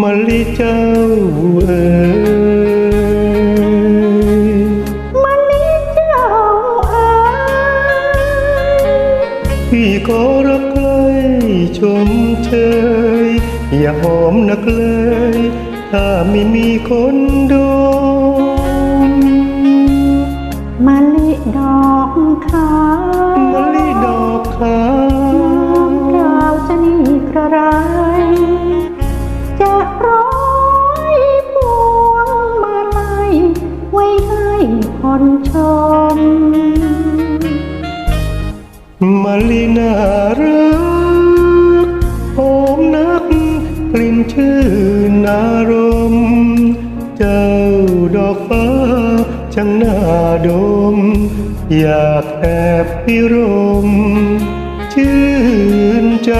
มะลิเจ้าเอ๋ยมันนี้เจ้าเอ๋ยพี่ขอรักใครชมเชย อย่าหอมนักเลย ถ้าไม่มีคนดมมะลิ ชมมะลิน่ารักหอมนักกลิ่นชื่นอารมณ์ เจ้าดอกฟ้าช่างน่าดม อยากแอบพิรม ชื่นใจ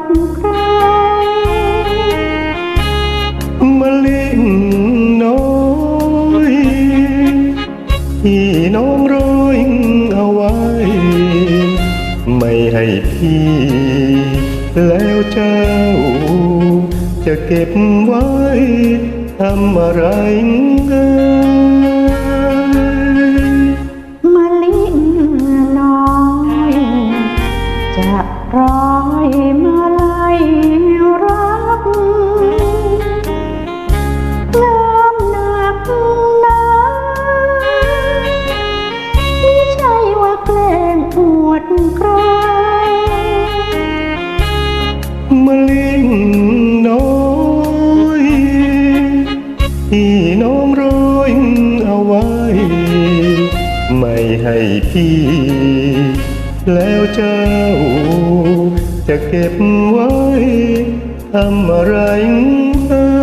ดใครมะลิน้อยที่น้องร้อยเอาไว้ ไม่ให้พี่ แล้วเจ้า จะเก็บไว้ทำอะไรเอ่ย มาไลัยรักงามหนักหนาไม่ใช่ว่าแกล้งอวดใครมะลิน้อยที่น้องร้อยเอาไว้ ไม่ให้พี่แล้วเจ้า จะเก็บไว้ทำอะไรเธอ